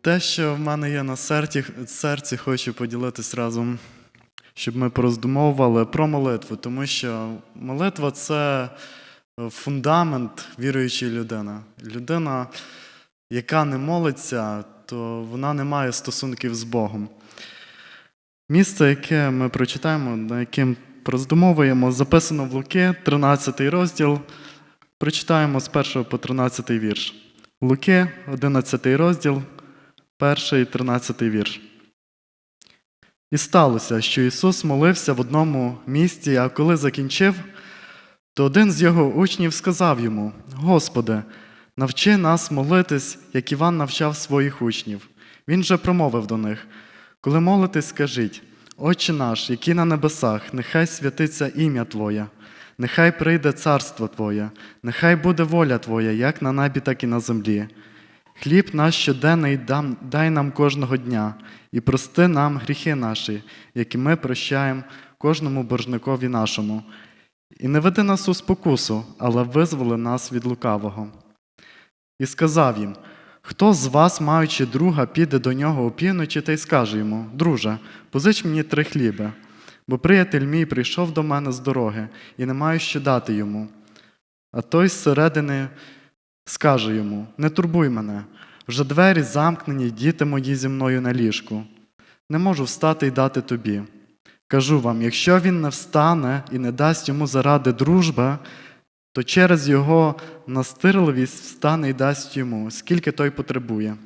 Те, що в мене є на серці, серці хочу поділитись разом, щоб ми пороздумовували про молитву, тому що молитва це фундамент віруючої людини. Людина, яка не молиться, то вона не має стосунків з Богом. Місце, яке ми прочитаємо, на яким пороздумовуємо, записано в Луки, 13 розділ. Прочитаємо з 1 по 13 вірш. Луки, 11 розділ, 1 і 13 вірш. І сталося, що Ісус молився в одному місці, а коли закінчив, то один з його учнів сказав йому: Господи, навчи нас молитись, як Іван навчав своїх учнів. Він же промовив до них: Коли молитесь, скажіть, Отче наш, який на небесах, нехай святиться ім'я Твоє, нехай прийде царство Твоє, нехай буде воля Твоя, як на небі, так і на землі. Хліб наш щоденний дай нам кожного дня, і прости нам гріхи наші, які ми прощаємо кожному боржникові нашому. І не веди нас у спокусу, але визволи нас від лукавого. І сказав їм: Хто з вас, маючи друга, піде до нього опівночі та й скаже йому: Друже, позич мені три хліби, бо приятель мій прийшов до мене з дороги, і не маю що дати йому. А той зсередини скаже йому: Не турбуй мене, вже двері замкнені, діти мої зі мною на ліжку. Не можу встати і дати тобі. Кажу вам, якщо він не встане і не дасть йому заради дружби, то через його настирливість встане і дасть йому, скільки той потребує.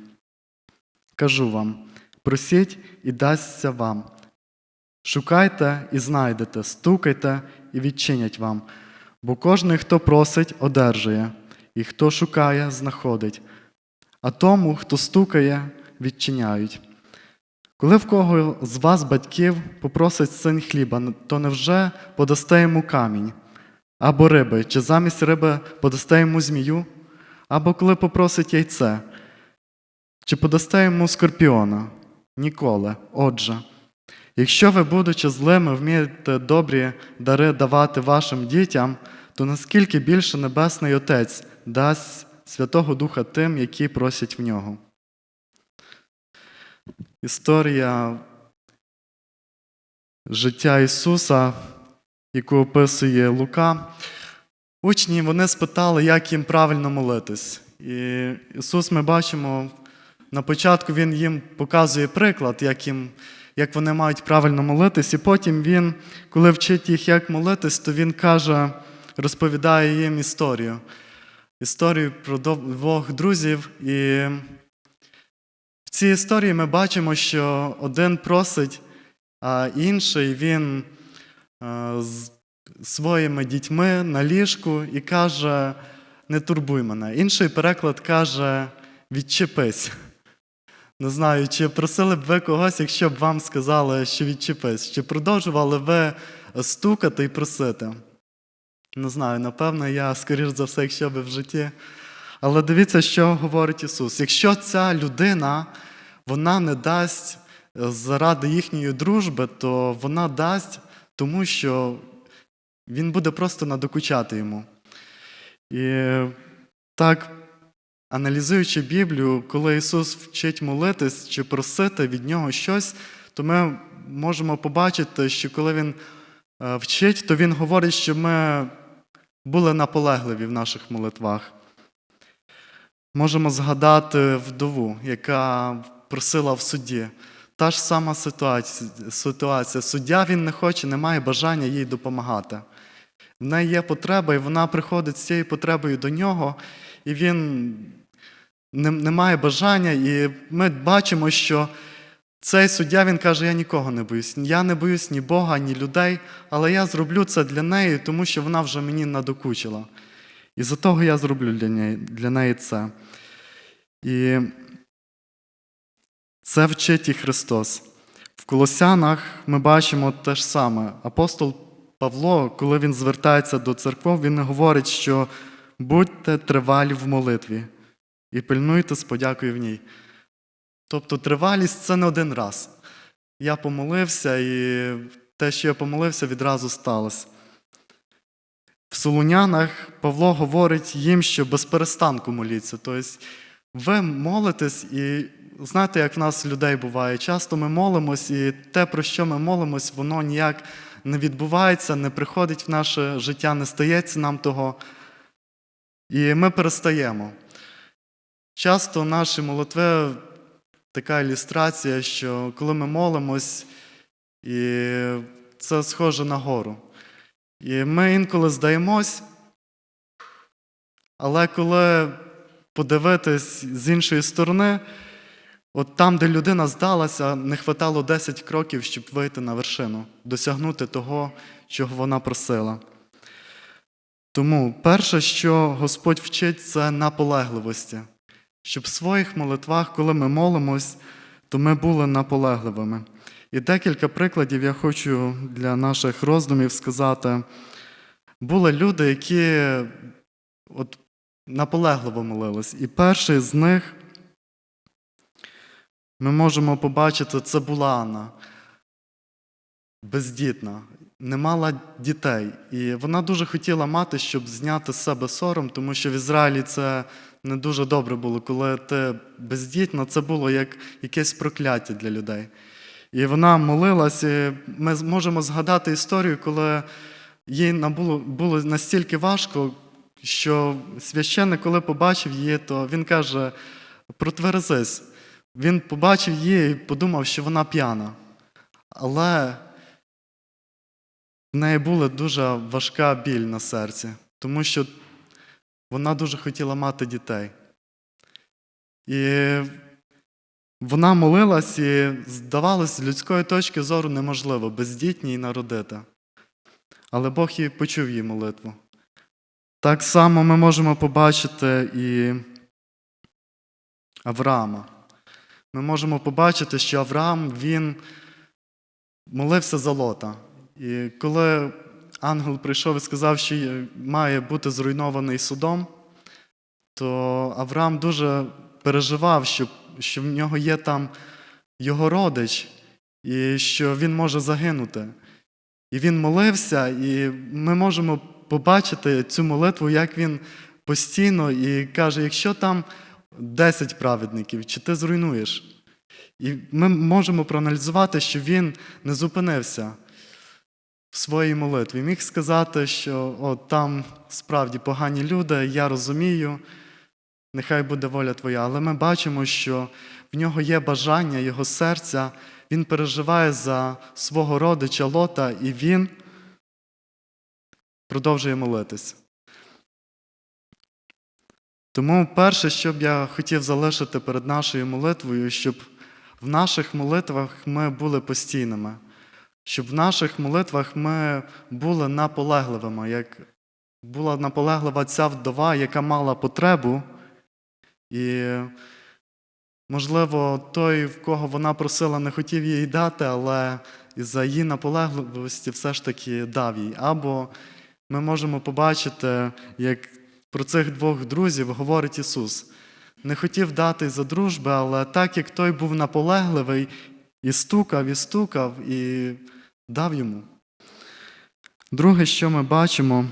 Кажу вам, просіть і дасться вам. Шукайте і знайдете, стукайте і відчинять вам. Бо кожний, хто просить, одержує, і хто шукає, знаходить. А тому, хто стукає, відчиняють. Коли в кого з вас, батьків, попросить син хліба, то невже подасте йому камінь або риби, чи замість риби подасте йому змію, або коли попросить яйце, чи подасте йому скорпіона? Ніколи. Отже, якщо ви, будучи злими, вмієте добрі дари давати вашим дітям, то наскільки більше Небесний Отець дасть Святого Духа тим, які просять в нього. Історія життя Ісуса, яку описує Лука. Учні вони спитали, як їм правильно молитись. І Ісус, ми бачимо, на початку Він їм показує приклад, як, їм, як вони мають правильно молитись, і потім Він, коли вчить їх, як молитись, то Він каже, розповідає їм історію. Історію про двох друзів. І в цій історії ми бачимо, що один просить, а інший він з своїми дітьми на ліжку і каже: не турбуй мене. Інший переклад каже: відчепись. Не знаю, чи просили б ви когось, якщо б вам сказали, що відчепись, чи продовжували ви стукати і просити. Не знаю, напевно, я, скоріш за все, якщо би в житті. Але дивіться, що говорить Ісус. Якщо ця людина вона не дасть е, заради їхньої дружби, то вона дасть, тому що він буде просто надокучати йому. І так, аналізуючи Біблію, коли Ісус вчить молитись чи просити від Нього щось, то ми можемо побачити, що коли Він е, вчить, то Він говорить, що ми були наполегливі в наших молитвах. Можемо згадати вдову, яка просила в суді. Та ж сама ситуація. Суддя він не хоче, не має бажання їй допомагати. В неї є потреба, і вона приходить з цією потребою до нього, і він не, не має бажання. І ми бачимо, що цей суддя він каже: Я нікого не боюсь. Я не боюсь ні Бога, ні людей, але я зроблю це для неї, тому що вона вже мені надокучила. І за того я зроблю для неї, для неї це. І це вчить і Христос. В Колосянах ми бачимо те ж саме. Апостол Павло, коли він звертається до церков, він говорить, що будьте тривалі в молитві і пильнуйте з подякою в ній. Тобто тривалість це не один раз. Я помолився, і те, що я помолився, відразу сталося. В Солунянах Павло говорить їм, що без перестанку моліться. Тобто ви молитесь, і знаєте, як в нас людей буває, часто ми молимось, і те, про що ми молимось, воно ніяк не відбувається, не приходить в наше життя, не стається нам того. І ми перестаємо. Часто наші молитви така ілюстрація, що коли ми молимось, і це схоже на гору. І ми інколи здаємось, але коли подивитись з іншої сторони, от там, де людина здалася, не хватало 10 кроків, щоб вийти на вершину, досягнути того, чого вона просила. Тому перше, що Господь вчить, це наполегливості, щоб в своїх молитвах, коли ми молимось, то ми були наполегливими. І декілька прикладів я хочу для наших роздумів сказати. Були люди, які от наполегливо молились. І перший з них ми можемо побачити, це була Анна, бездітна, не мала дітей. І вона дуже хотіла мати, щоб зняти з себе сором, тому що в Ізраїлі це не дуже добре було, коли ти бездітна, це було як якесь прокляття для людей. І вона молилась, і ми можемо згадати історію, коли їй було, було настільки важко, що священник, коли побачив її, то він каже: протверзись. Він побачив її і подумав, що вона п'яна. Але в неї була дуже важка біль на серці, тому що вона дуже хотіла мати дітей. І вона молилась, і здавалось, з людської точки зору неможливо бездітній народити. Але Бог їй почув її молитву. Так само ми можемо побачити і Авраама. Ми можемо побачити, що Авраам він молився за лота. І коли ангел прийшов і сказав, що має бути зруйнований судом, то Авраам дуже переживав, що, що в нього є там його родич, і що він може загинути. І він молився, і ми можемо побачити цю молитву, як він постійно і каже: якщо там 10 праведників, чи ти зруйнуєш? І ми можемо проаналізувати, що він не зупинився в своїй молитві. Міг сказати, що о, там справді погані люди, я розумію, нехай буде воля твоя. Але ми бачимо, що в нього є бажання його серця, він переживає за свого родича Лота, і він продовжує молитись. Тому перше, що б я хотів залишити перед нашою молитвою, щоб в наших молитвах ми були постійними, щоб в наших молитвах ми були наполегливими, як була наполеглива ця вдова, яка мала потребу, і, можливо, той, в кого вона просила, не хотів їй дати, але із-за її наполегливості все ж таки дав їй. Або ми можемо побачити, як про цих двох друзів говорить Ісус. Не хотів дати за дружби, але так як той був наполегливий, і стукав, і стукав, і дав йому. Друге, що ми бачимо,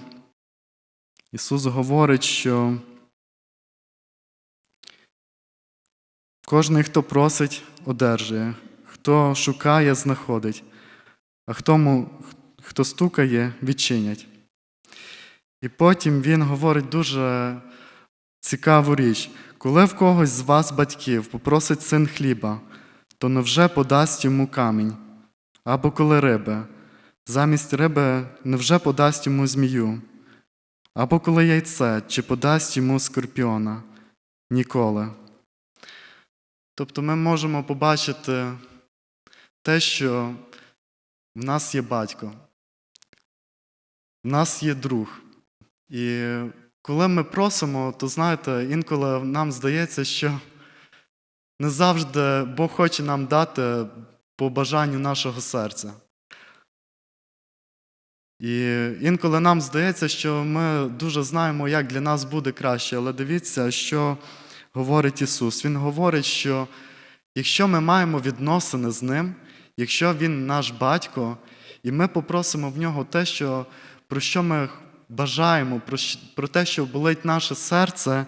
Ісус говорить, що кожний, хто просить, одержує, хто шукає, знаходить, а хто, хто стукає, відчинять. І потім він говорить дуже цікаву річ. Коли в когось з вас, батьків, попросить син хліба, то невже подасть йому камінь? Або коли риби, замість риби невже подасть йому змію? Або коли яйце, чи подасть йому скорпіона? Ніколи. Тобто ми можемо побачити те, що в нас є батько, в нас є друг. І коли ми просимо, то знаєте, інколи нам здається, що не завжди Бог хоче нам дати по бажанню нашого серця. І інколи нам здається, що ми дуже знаємо, як для нас буде краще, але дивіться, що говорить Ісус. Він говорить, що якщо ми маємо відносини з Ним, якщо Він наш батько, і ми попросимо в нього те, що, про що ми бажаємо, про, про те, що болить наше серце,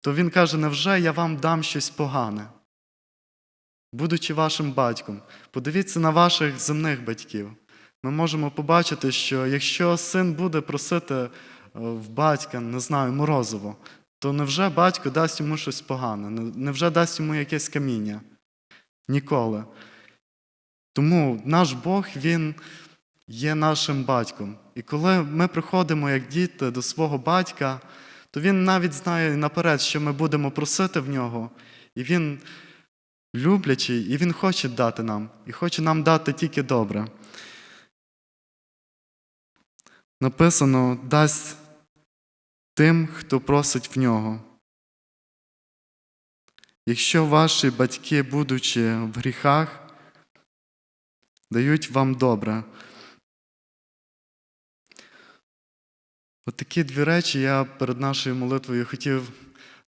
то Він каже, невже я вам дам щось погане? Будучи вашим батьком, подивіться на ваших земних батьків. Ми можемо побачити, що якщо син буде просити е, в батька, не знаю, морозиво, то невже батько дасть йому щось погане? Невже дасть йому якесь каміння? Ніколи. Тому наш Бог, Він є нашим батьком. І коли ми приходимо як діти до свого батька, то він навіть знає наперед, що ми будемо просити в нього, і він люблячий, і він хоче дати нам, і хоче нам дати тільки добре. Написано дасть тим, хто просить в нього. Якщо ваші батьки, будучи в гріхах, дають вам добре. От дві речі я перед нашою молитвою хотів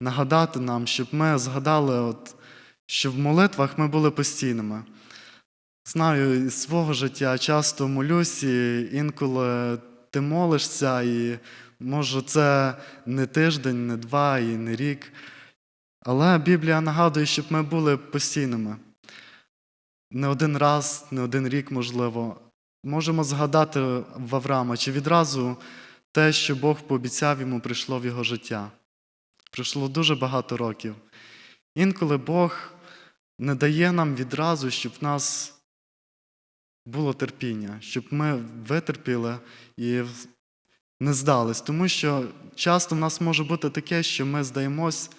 нагадати нам, щоб ми згадали, от, що в молитвах ми були постійними. Знаю із свого життя, часто молюсь, і інколи ти молишся, і може це не тиждень, не два і не рік. Але Біблія нагадує, щоб ми були постійними. Не один раз, не один рік, можливо. Можемо згадати в Авраама, чи відразу те, що Бог пообіцяв йому, прийшло в його життя. Пройшло дуже багато років. Інколи Бог не дає нам відразу, щоб в нас було терпіння, щоб ми витерпіли і не здались. Тому що часто в нас може бути таке, що ми здаємось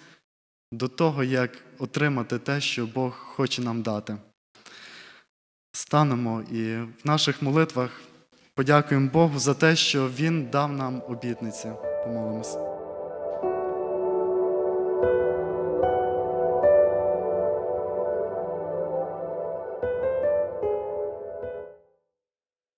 до того, як отримати те, що Бог хоче нам дати. Станемо і в наших молитвах подякуємо Богу за те, що Він дав нам обітниці. Помолимося.